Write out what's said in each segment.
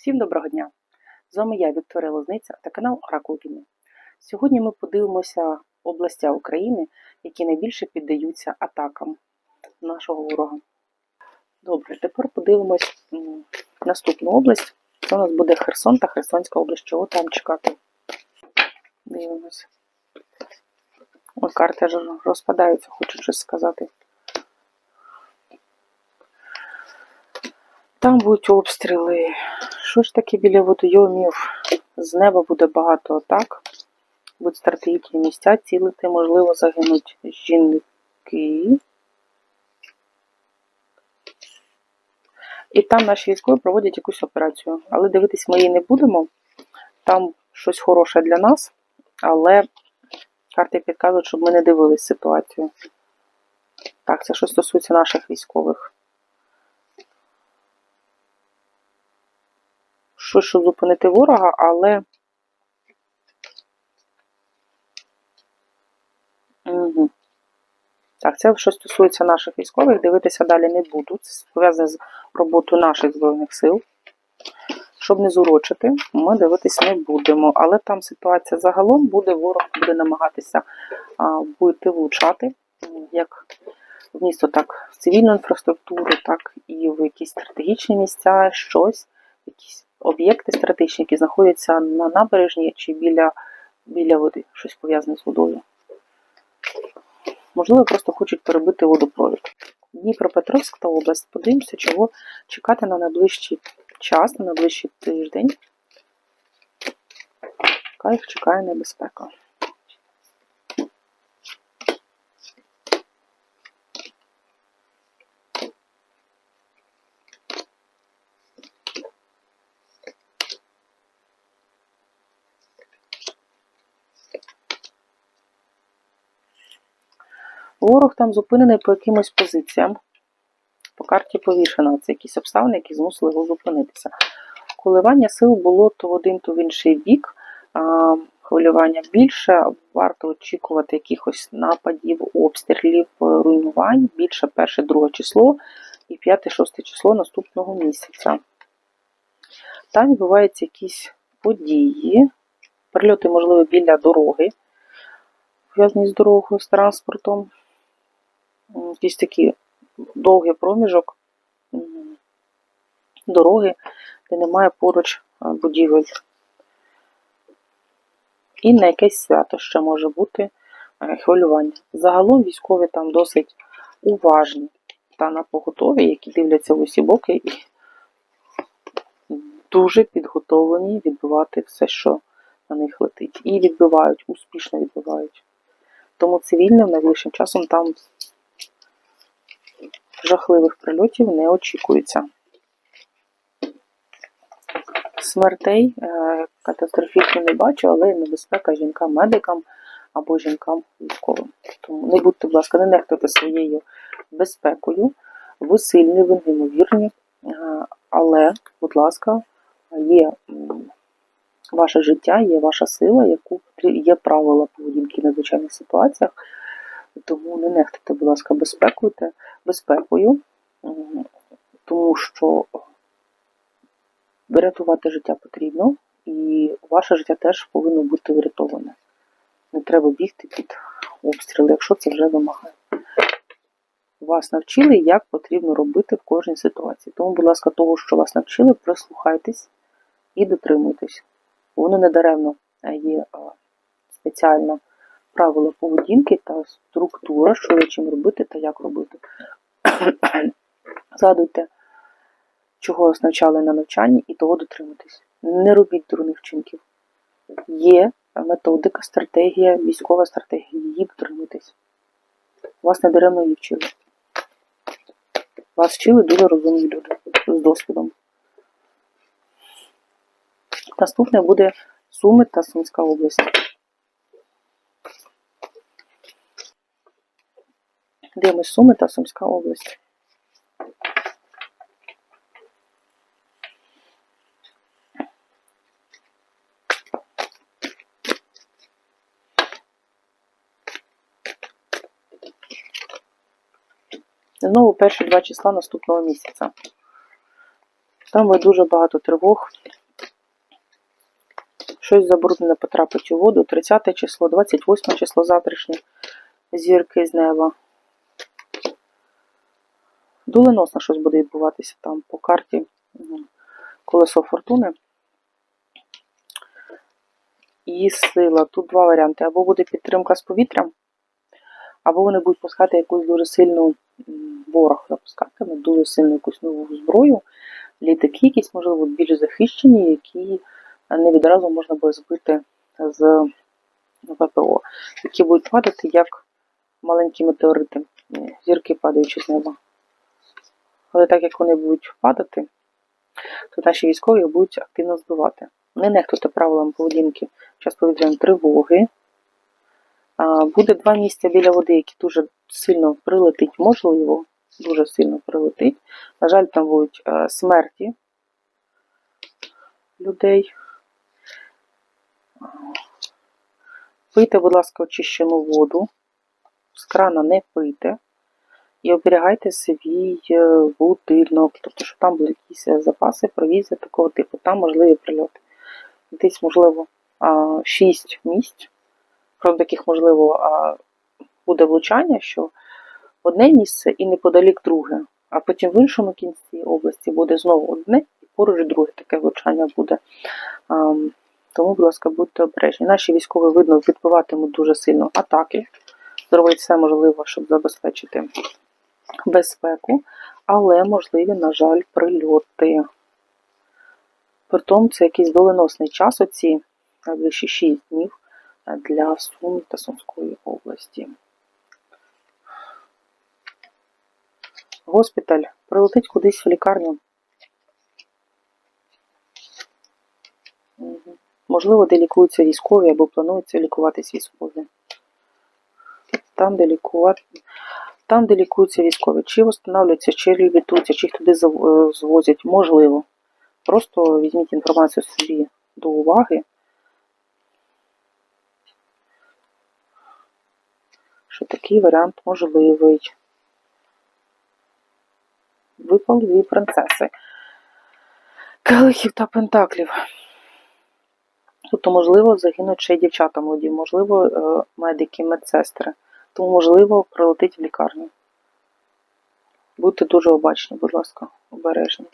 Всім доброго дня! З вами я, Вікторія Лозниця та канал Оракул Війни. Сьогодні ми подивимося областя України, які найбільше піддаються атакам нашого ворога. Добре, тепер подивимось наступну область. Це у нас буде Херсон та Херсонська область. Чого там чекати? Дивимось. Ой, карти розпадаються, хочу щось сказати. Там будуть обстріли. Що ж таке біля водойомів? З неба буде багато атак. Будуть стратегічні місця цілити, можливо, загинуть жінки. І там наші військові проводять якусь операцію. Але дивитись ми її не будемо. Там щось хороше для нас, але карти підказують, щоб ми не дивились ситуацію. Так, це що стосується наших військових. Щоб зупинити ворога, але. Угу. Так, це що стосується наших військових, дивитися далі не буду. Це пов'язане з роботою наших Збройних сил. Щоб не зурочити, ми дивитись не будемо. Але там ситуація загалом буде, ворог буде намагатися а, будете влучати, як в місто, так в цивільну інфраструктуру, так і в якісь стратегічні місця, щось, якісь об'єкти стратегічні, які знаходяться на набережні чи біля, біля води, щось пов'язане з водою. Можливо, просто хочуть перебити водопровід. Дніпропетровськ та область. Подивимося, чого чекати на найближчий час, на найближчий тиждень. Яка їх чекає небезпека. Ворог там зупинений по якимось позиціям. По карті повішено. Це якісь обставини, які змусили його зупинитися. Коливання сил було то в один, то в інший бік. Хвилювання більше, варто очікувати якихось нападів, обстрілів, руйнувань. Більше перше, друге число і п'яте, шосте число наступного місяця. Там відбуваються якісь події, прильоти, можливо, біля дороги, пов'язані з дорогою, з транспортом якийсь такий довгий проміжок дороги, де немає поруч будівель. І на якесь свято ще може бути е, хвилювання. Загалом військові там досить уважні та на поготові, які дивляться в усі боки і дуже підготовлені відбивати все, що на них летить. І відбивають, успішно відбивають. Тому цивільним найближчим часом там жахливих прильотів не очікується. Смертей е, катастрофічно не бачу, але небезпека жінкам-медикам або жінкам-військовим. Тому не будьте, будь ласка, не нехтуйте своєю безпекою. Ви сильні, ви неймовірні, е, але, будь ласка, є ваше життя, є ваша сила, яку є правила поведінки в надзвичайних ситуаціях. Тому не нехтуйте, будь ласка, безпекуйте, безпекою, тому що врятувати життя потрібно, і ваше життя теж повинно бути врятоване. Не треба бігти під обстріли, якщо це вже вимагає. Вас навчили, як потрібно робити в кожній ситуації. Тому, будь ласка, того, що вас навчили, прислухайтесь і дотримуйтесь. Воно не даремно є а, спеціальна правила поведінки та структура, що і чим робити та як робити. Згадуйте, чого вас навчали на навчанні, і того дотримуйтесь. Не робіть дурних вчинків. Є методика, стратегія, військова стратегія, її дотримуйтесь. Вас не даремно її вчили. Вас вчили дуже розумні люди з досвідом. Наступне буде Суми та Сумська область. Дивимось Суми та Сумська область. Знову перші два числа наступного місяця. Там буде дуже багато тривог. Щось забруднене потрапить у воду. 30 число, 28 число завтрашнє. Зірки з неба. Доленосно щось буде відбуватися там по карті колесо фортуни. І сила. Тут два варіанти. Або буде підтримка з повітрям, або вони будуть пускати якусь дуже сильну ворог запускатиме, дуже сильну якусь нову зброю. Літаки якісь, можливо, більш захищені, які не відразу можна буде збити з ВПО, які будуть падати як маленькі метеорити, зірки падаючи з неба. Але так як вони будуть падати, то наші військові будуть активно збивати. Не нехтуйте правилам поведінки час повітряної тривоги. Буде два місця біля води, які дуже сильно прилетить, можливо, дуже сильно прилетить. На жаль, там будуть е, смерті людей. Пийте, будь ласка, очищену воду. З крана не пийте. І оберігайте свій е, будинок, тобто, що там були якісь е, запаси, провізія такого типу, там можливі прильоти. Десь, можливо, а, шість місць, крім таких, можливо, буде влучання, що одне місце і неподалік друге, а потім в іншому кінці області буде знову одне і поруч друге таке влучання буде. Тому, будь ласка, будьте обережні. Наші військові, видно, відбиватимуть дуже сильно атаки. Зробить все можливе, щоб забезпечити безпеку, але можливі, на жаль, прильоти. Притом це якийсь доленосний час, оці найближчі 6 днів для Сум та Сумської області. Госпіталь прилетить кудись в лікарню. Можливо, де лікуються військові або планується лікуватись військові. Там, де лікувати. Там, де лікуються військові, чи встановлюються, чи реабілітуються, чи їх туди е, звозять, можливо. Просто візьміть інформацію собі до уваги. Що такий варіант можливий. Випали дві принцеси. Келихів та пентаклів. Тобто, можливо, загинуть ще й дівчата молоді, можливо, е, медики, медсестри. Тому, можливо, прилетить в лікарню. Будьте дуже обачні, будь ласка, обережні.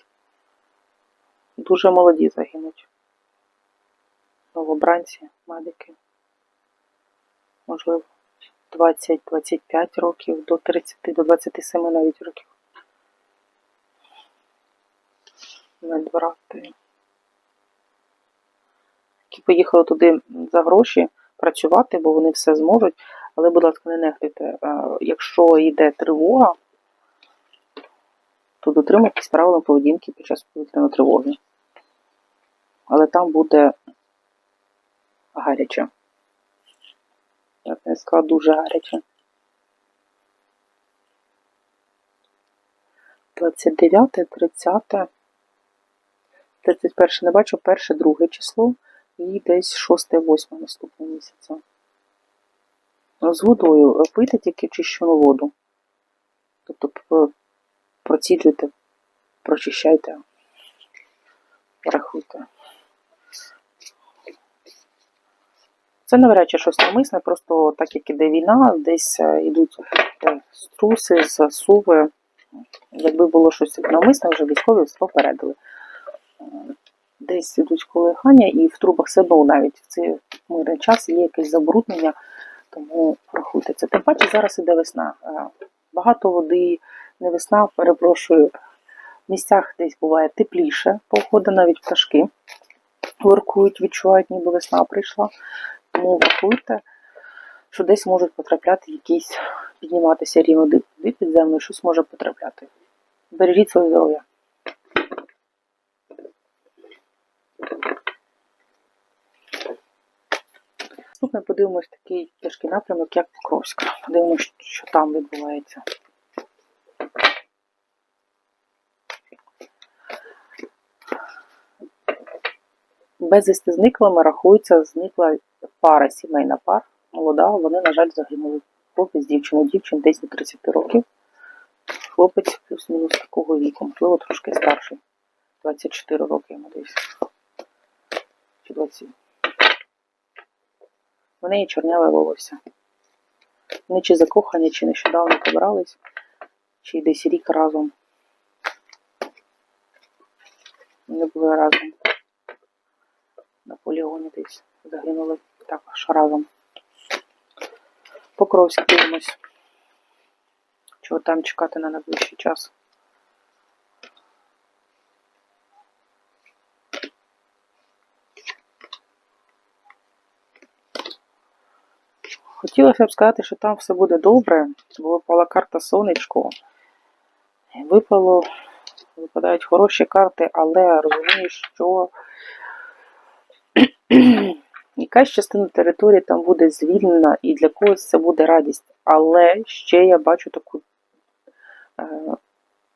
Дуже молоді загинуть. Новобранці, медики. Можливо, 20-25 років, до 30, до 27 навіть років. Медбрати. Які поїхали туди за гроші працювати, бо вони все зможуть. Але, будь ласка, не нехтуйте. Е, Якщо йде тривога, то дотримуйтесь правил поведінки під час повітряної тривоги. Але там буде гаряче. Я б не сказала дуже гаряче. 29, 30, 31 не бачу, перше, друге число і десь 6, 8 наступного місяця. З водою пийте тільки чищену воду. Тобто п- проціджуйте, прочищайте, рахуйте. Це навряд чи щось намисне, просто так як іде війна, десь е, йдуть е, струси, засуви. Якби було щось навмисне, вже військові все попередили. Десь йдуть колихання, і в трубах одно навіть в цей мирний час є якесь забруднення, тому рахуйте це. Тим паче зараз іде весна. Е, Багато води, не весна, перепрошую. В місцях десь буває тепліше, погода, навіть пташки воркують, відчувають, ніби весна прийшла. Тому врахуйте, що десь можуть потрапляти якісь, підніматися рівень води підземної, щось може потрапляти. Бережіть своє здоров'я. Наступне подивимось такий тяжкий напрямок, як Покровськ. Подивимось, що там відбувається. Безвісти зниклими рахується зникла пара, сімейна пара, молода, вони, на жаль, загинули. Хлопець, дівчина, дівчин десь до 30 років. Хлопець плюс-мінус такого віку, можливо, трошки старший. 24 роки йому десь. Чи 20. В неї чорняве волосся. Вони чи закохані, чи нещодавно побрались, чи десь рік разом. Вони були разом. На полігоні десь загинули також разом. Покровськ дивимось. Чого там чекати на найближчий час? Хотілося б сказати, що там все буде добре, бо випала карта сонечко. Випало, випадають хороші карти, але розумію, що якась частина території там буде звільнена і для когось це буде радість. Але ще я бачу таку е,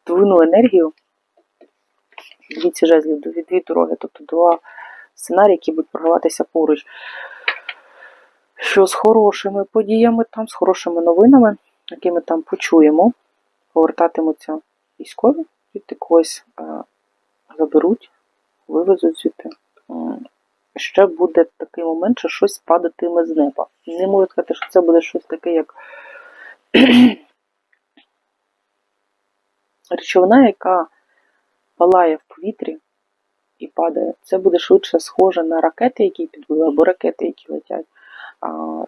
двойну енергію. Ці жезлів, дві, дві дороги, тобто два сценарії, які будуть програватися поруч. Що з хорошими подіями там, з хорошими новинами, які ми там почуємо, повертатимуться військові, звідти когось е, заберуть, вивезуть звідти. Ще буде такий момент, що щось падатиме з неба. Не можу сказати, що це буде щось таке, як речовина, яка палає в повітрі і падає. Це буде швидше схоже на ракети, які підбили, або ракети, які летять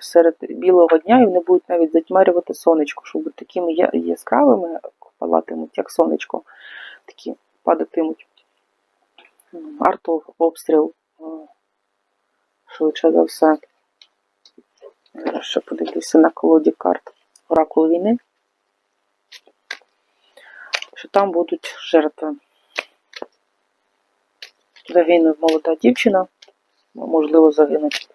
серед білого дня, і вони будуть навіть затьмарювати сонечко, щоб бути такими яскравими палатимуть, як сонечко, такі падатимуть. М, Артов, обстріл, швидше за все. Ще подивлюся на колоді карт Оракул війни. Що там будуть жертви. Загине молода дівчина, можливо, загинуть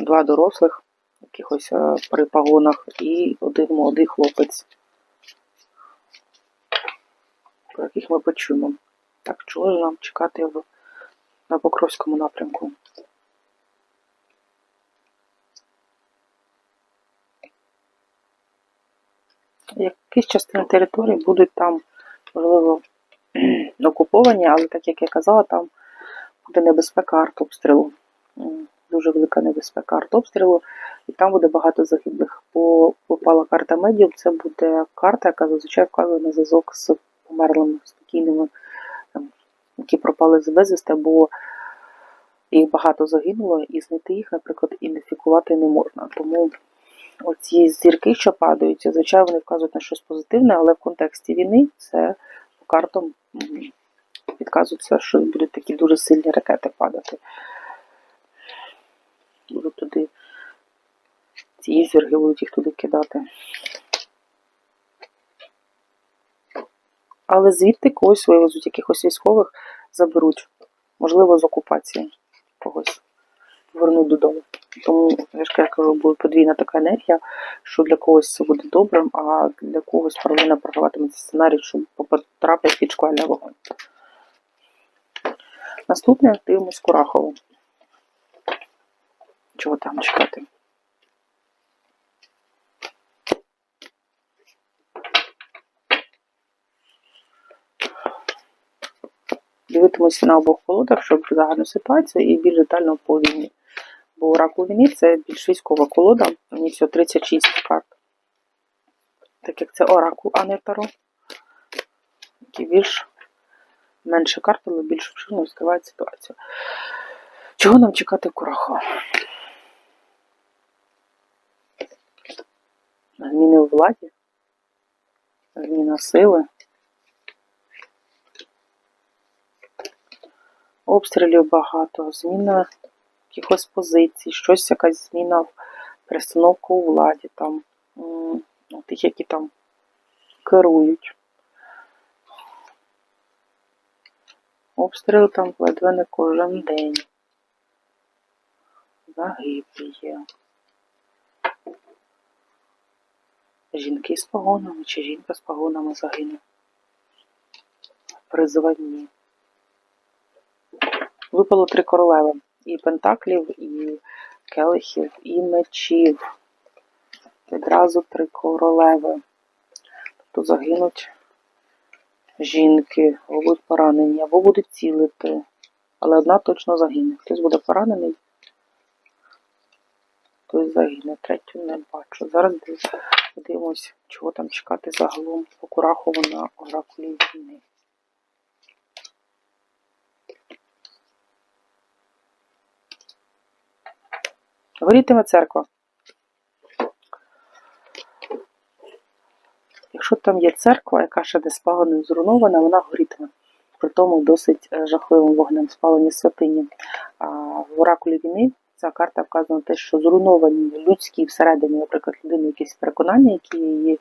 два дорослих, якихось е, при погонах, і один молодий хлопець, про яких ми почуємо. Так, чого ж нам чекати в, на Покровському напрямку? Якісь частини території будуть там, можливо, окуповані, але так як я казала, там буде небезпека артобстрілу. Дуже велика небезпека артобстрілу, і там буде багато загиблих. Бо попала карта медіум, це буде карта, яка зазвичай вказує на зв'язок з померлими, спокійними, які пропали з безвісти, бо їх багато загинуло, і знайти їх, наприклад, ідентифікувати не можна. Тому оці зірки, що падають, зазвичай вони вказують на щось позитивне, але в контексті війни це по картам підказується, що будуть такі дуже сильні ракети падати. Будуть туди, ці ізверги будуть їх туди кидати. Але звідти когось вивезуть, якихось військових заберуть. Можливо, з окупації когось повернуть додому. Тому я ж кажу, буде подвійна така енергія, що для когось це буде добрим, а для когось паралельно програватиметься сценарій, щоб потрапити під шквальний вогонь. Наступне дивимось Курахову. Чого там чекати? Дивитимуся на обох колодах, щоб загальну ситуацію і більш детально по війні. Бо оракул війни це більш військова колода, в ній всього 36 карт. Так як це оракул, а не таро. Які більш менше карт, але більш обширно розкривають ситуацію. Чого нам чекати Курахова? Зміни у владі, зміна сили, обстрілів багато, зміна якихось позицій, щось якась зміна в перестановку у владі, там, ну, тих, які там керують. Обстріли там ледве не кожен день. Загиблі є. Жінки з погонами чи жінка з погонами загине. При званні. Випало три королеви. І пентаклів, і келихів, і мечів. Відразу три королеви. Тобто загинуть жінки, або будуть поранені, або будуть цілити. Але одна точно загине. Хтось буде поранений, хтось загине. Третю не бачу. Зараз див- подивимось, чого там чекати загалом по Курахову на оракулі війни. Горітиме церква. Якщо там є церква, яка ще не спалена, зруйнована, вона горітиме. При тому досить е, жахливим вогнем спалені святині. А в оракулі війни ця карта вказана на те, що зруйновані людські всередині, наприклад, людини якісь переконання, які її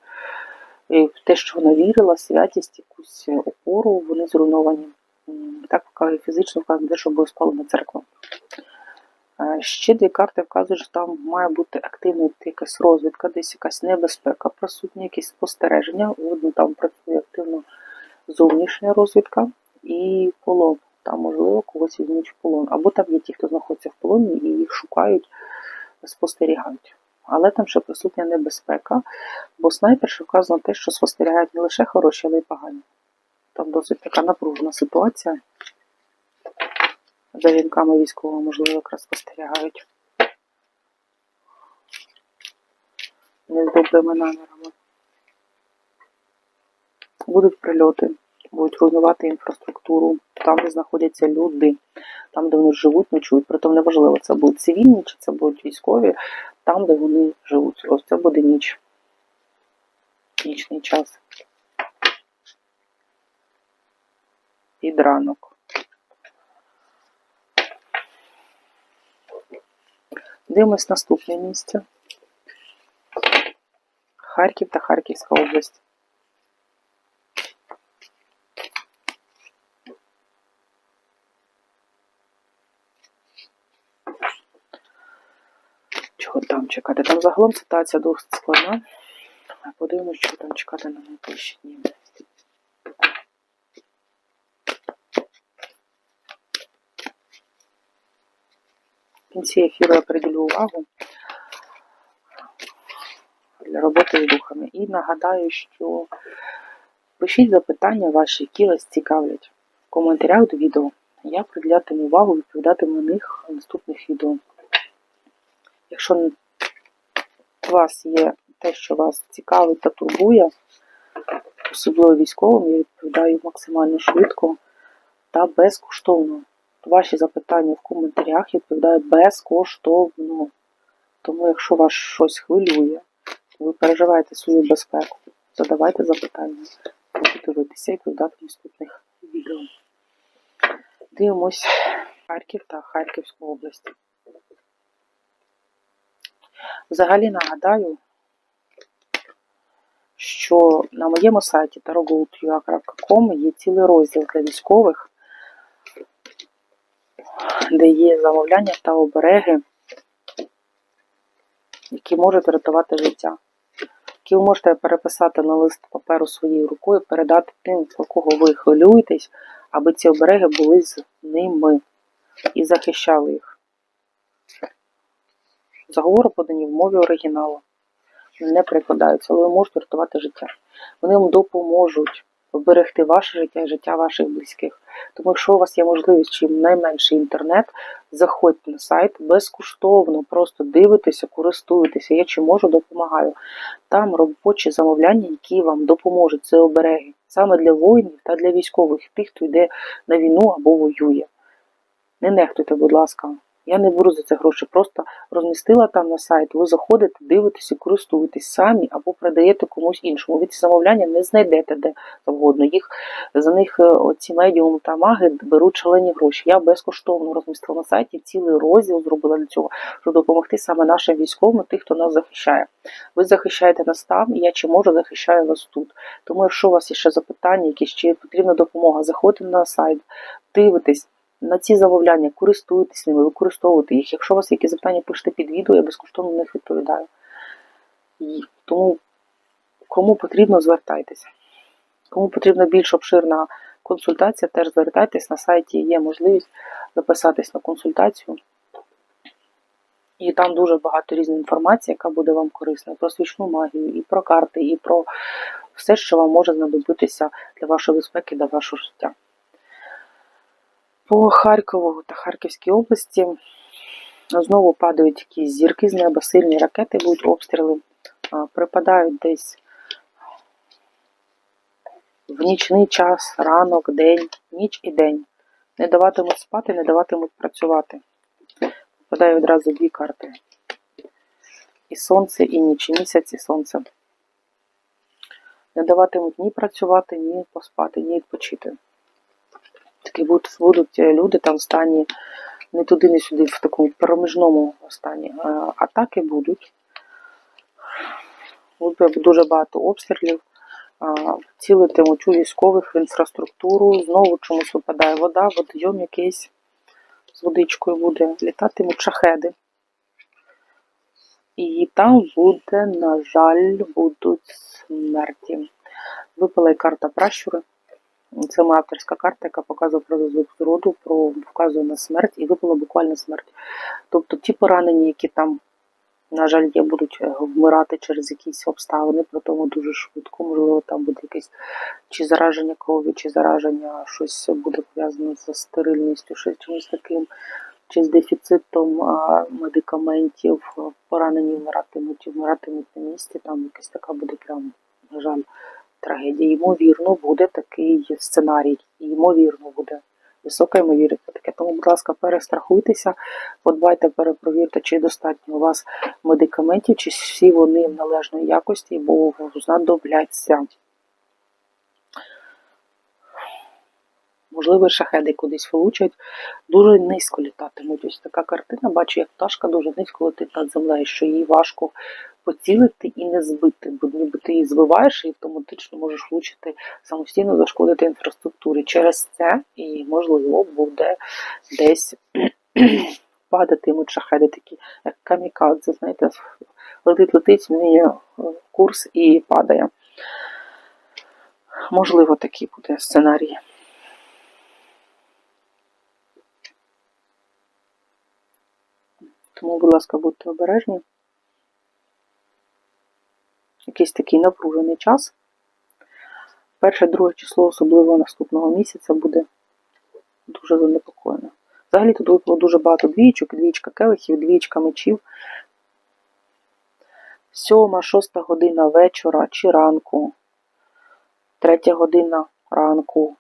в те, що вона вірила, святість, якусь опору, вони зруйновані. Так фізично вказано те, що буде спалена церква. Е, Ще дві карти вказують, що там має бути активна якась розвідка, десь якась небезпека присутня, якісь спостереження. Видно, там працює активно зовнішня розвідка і полон. Там, можливо, когось візьмуть в полон. Або там є ті, хто знаходиться в полоні і їх шукають, спостерігають. Але там ще присутня небезпека, бо снайперші вказано те, що спостерігають не лише хороші, але й погані. Там досить така напружена ситуація. За вінками військового, можливо, якраз спостерігають. Не з добрими намірами. Будуть прильоти, будуть руйнувати інфраструктуру там, де знаходяться люди, там, де вони живуть, ночують. Притом неважливо, це будуть цивільні чи це будуть військові, там, де вони живуть. Ось це буде ніч. Нічний час. Під ранок. Дивимось наступне місце. Харків та Харківська область. Чого там чекати? Там загалом ситуація досить складна. Подивимось, що там чекати на найближчі дні. В кінці ефіру я приділю увагу для роботи з духами. І нагадаю, що пишіть запитання ваші, які вас цікавлять в коментарях до відео. Я приділятиму увагу, відповідатиму на них в наступних відео. Якщо у вас є те, що вас цікавить та турбує, особливо військовим, я відповідаю максимально швидко та безкоштовно. Ваші запитання в коментарях відповідаю безкоштовно. Тому, якщо вас щось хвилює, ви переживаєте свою безпеку, задавайте запитання, буду дивитися і відповідати наступних відео. Дивимось Харків та Харківську область. Взагалі нагадаю, що на моєму сайті tarotgold.ua.com є цілий розділ для військових, де є замовляння та обереги, які можуть рятувати життя, які ви можете переписати на лист паперу своєю рукою, передати тим, про кого ви хвилюєтесь, аби ці обереги були з ними і захищали їх. Заговори подані в мові оригіналу, не перекладаються, але ви можете рятувати життя. Вони вам допоможуть вберегти ваше життя і життя ваших близьких. Тому, якщо у вас є можливість чим найменший інтернет, заходьте на сайт безкоштовно, просто дивитеся, користуйтеся. Я чи можу, допомагаю. Там робочі замовляння, які вам допоможуть. Це обереги саме для воїнів та для військових, тих, хто йде на війну або воює. Не нехтуйте, будь ласка. Я не беру за це гроші, просто розмістила там на сайт, ви заходите, дивитеся, користуєтесь самі або продаєте комусь іншому. Ви ці замовляння не знайдете де завгодно. Їх за них е, оці медіуми та маги беруть шалені гроші. Я безкоштовно розмістила на сайті цілий розділ зробила для цього, щоб допомогти саме нашим військовим, тих, хто нас захищає. Ви захищаєте нас там, і я чи можу захищаю вас тут. Тому, якщо у вас є ще запитання, якісь чи потрібна допомога, заходьте на сайт, дивитесь на ці замовляння, користуйтесь ними, використовуйте їх. Якщо у вас якісь запитання, пишіть під відео, я безкоштовно на них відповідаю. І тому, кому потрібно, звертайтеся. Кому потрібна більш обширна консультація, теж звертайтесь. На сайті є можливість записатись на консультацію. І там дуже багато різної інформації, яка буде вам корисна про свічну магію, і про карти, і про все, що вам може знадобитися для вашої безпеки, для вашого життя. По Харкову та Харківській області знову падають якісь зірки з неба, сильні ракети будуть обстріли, припадають десь в нічний час, ранок, день, ніч і день. Не даватимуть спати, не даватимуть працювати. Випадає відразу дві карти. І сонце, і ніч, і місяць, і сонце. Не даватимуть ні працювати, ні поспати, ні відпочити. Такі будуть, будуть люди там в стані не туди, не сюди, в такому проміжному стані. Атаки будуть. Буде дуже багато обстрілів. Цілитимуть у військових в інфраструктуру. Знову чомусь випадає вода, водойом якийсь з водичкою буде. Літатимуть шахеди. І там буде, на жаль, будуть смерті. Випала і карта пращури. Це моя авторська карта, яка показує про розвиток роду, про вказує на смерть, і випала буквально смерть. Тобто ті поранені, які там, на жаль, є, будуть е, вмирати через якісь обставини, при тому дуже швидко. Можливо, там буде якесь чи зараження крові, чи зараження, щось буде пов'язане з стерильністю, щось чимось таким, чи з дефіцитом медикаментів, поранені вмиратимуть вмиратимуть на місці. Там якась така буде прям, на жаль трагедія. Ймовірно, буде такий сценарій. Ймовірно, буде висока ймовірність таке. Тому, будь ласка, перестрахуйтеся, подбайте, перепровірте, чи достатньо у вас медикаментів, чи всі вони в належної якості, бо знадобляться. Можливо, шахеди кудись влучать, дуже низько літатимуть. Ось така картина. Бачу, як пташка дуже низько летить над землею, що її важко поцілити і не збити, бо ніби ти її збиваєш і автоматично можеш влучити самостійно зашкодити інфраструктурі. Через це і можливо буде десь падатимуть шахеди такі, як камікадзе, знаєте, летить, летить, змінює курс і падає. Можливо, такий буде сценарій. Тому, будь ласка, будьте обережні. Якийсь такий напружений час. Перше, друге число, особливо наступного місяця, буде дуже занепокоєно. Взагалі тут випало дуже багато двічок, двічка келихів, двічка мечів. Сьома, шоста година вечора чи ранку, третя година ранку.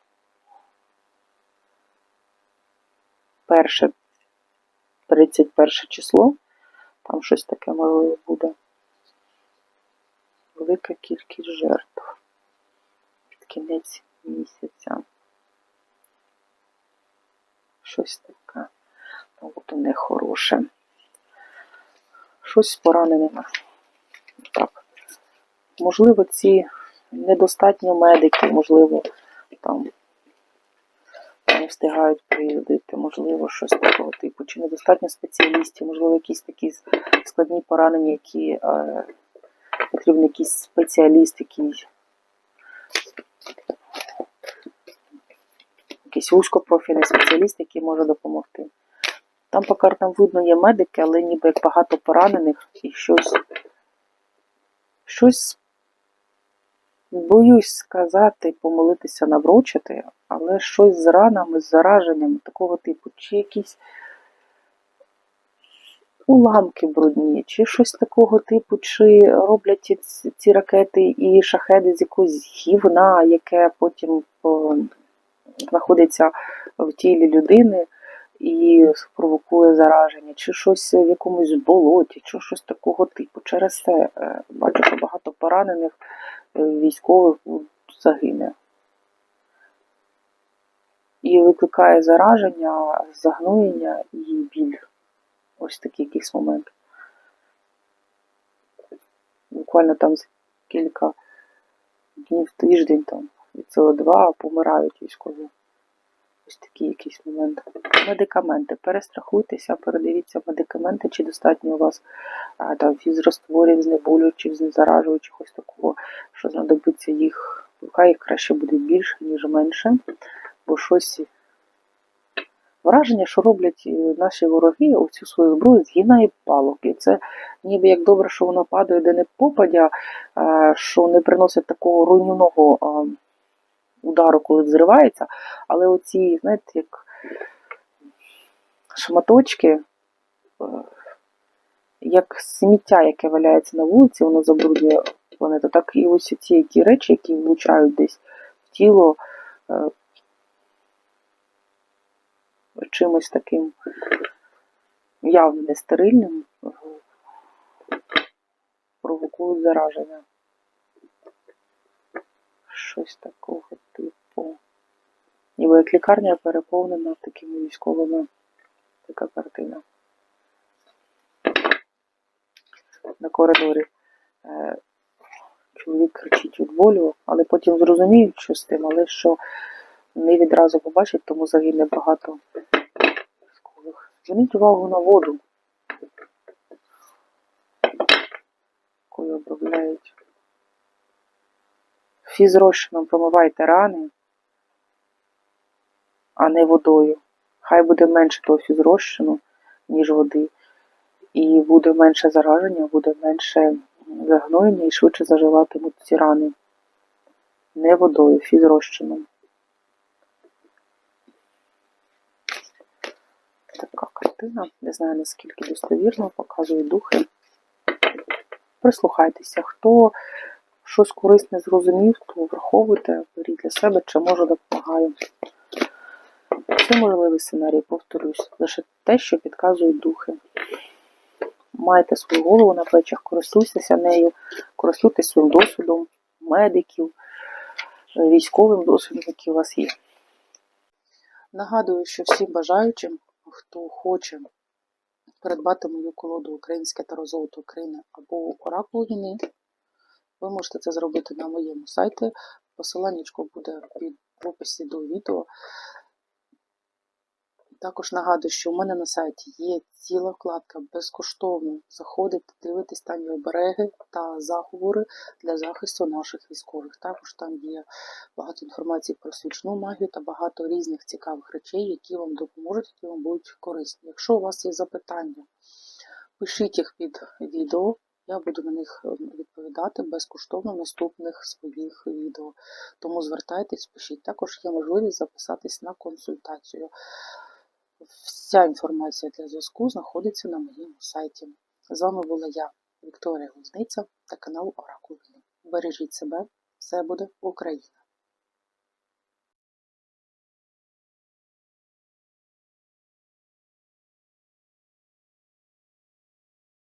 Перше 31 число. Там щось таке можливо буде. Велика кількість жертв під кінець місяця. Щось таке. Буде нехороше. Щось з пораненими. Так. Можливо, ці недостатньо медики, можливо, там не встигають приїздити, можливо, щось такого типу, чи недостатньо спеціалістів, можливо, якісь такі складні поранення, які е, потрібен якийсь спеціаліст, який якийсь вузькопрофільний спеціаліст, який може допомогти. Там по картам видно є медики, але ніби багато поранених і щось. Щось боюсь сказати, помолитися, наврочити, але щось з ранами, з зараженнями такого типу, чи якісь уламки брудні, чи щось такого типу, чи роблять ці, ці ракети і шахеди з якогось гівна, яке потім знаходиться в тілі людини і спровокує зараження, чи щось в якомусь болоті, чи щось такого типу. Через це е, бачу, що багато поранених е, військових загине. І викликає зараження, загноєння і біль. Ось такий якийсь момент. Буквально там за кілька днів, тиждень там від СО2 помирають військові. Ось такий якийсь момент. Медикаменти. Перестрахуйтеся, передивіться медикаменти, чи достатньо у вас а, там фізростворів, знеболюючих, знезаражуючих, ось такого, що знадобиться їх. Хай їх краще буде більше, ніж менше, бо щось Враження, що роблять е, наші вороги оцю свою зброю згинає палок. І це ніби як добре, що воно падає де не попадя, е, що не приносить такого руйнівного е, удару, коли взривається. Але оці, знаєте, як шматочки, е, як сміття, яке валяється на вулиці, воно забруднює планету, так і ось ці ті речі, які влучають десь в тіло е, чимось таким явно нестерильним, е, провокують зараження. Щось такого типу. Ніби як лікарня переповнена такими військовими. Така картина. На коридорі. Е, Чоловік кричить від болю, але потім зрозуміють, що з тим, але що не відразу побачить, тому загине багато військових. Зверніть увагу на воду, якою обробляють. Фізрозчином промивайте рани, а не водою. Хай буде менше того фізрозчину, ніж води. І буде менше зараження, буде менше загноєння і швидше заживатимуть ці рани. Не водою, фізрозчином. Така картина. Не знаю наскільки достовірно, показують духи. Прислухайтеся, хто щось корисне зрозумів, то враховуйте, беріть для себе, чи може допомагаю. Це можливий сценарій, повторюсь, лише те, що підказують духи. Майте свою голову на плечах, користуйтеся нею, користуйтесь своїм досвідом, медиків, військовим досвідом, який у вас є. Нагадую, що всім бажаючим, хто хоче придбати мою колоду Українське та Золото України або Оракул війни, ви можете це зробити на моєму сайті. Посиланнячко буде в описі до відео. Також нагадую, що у мене на сайті є ціла вкладка безкоштовно. Заходите, дивитесь, там є обереги та заговори для захисту наших військових. Також там є багато інформації про свічну магію та багато різних цікавих речей, які вам допоможуть, які вам будуть корисні. Якщо у вас є запитання, пишіть їх під відео. Я буду на них е, відповідати безкоштовно в наступних своїх відео. Тому звертайтесь, пишіть. Також є можливість записатись на консультацію. Вся інформація для зв'язку знаходиться на моєму сайті. З вами була я, Вікторія Гузниця та канал Оракул. Бережіть себе, все буде Україна!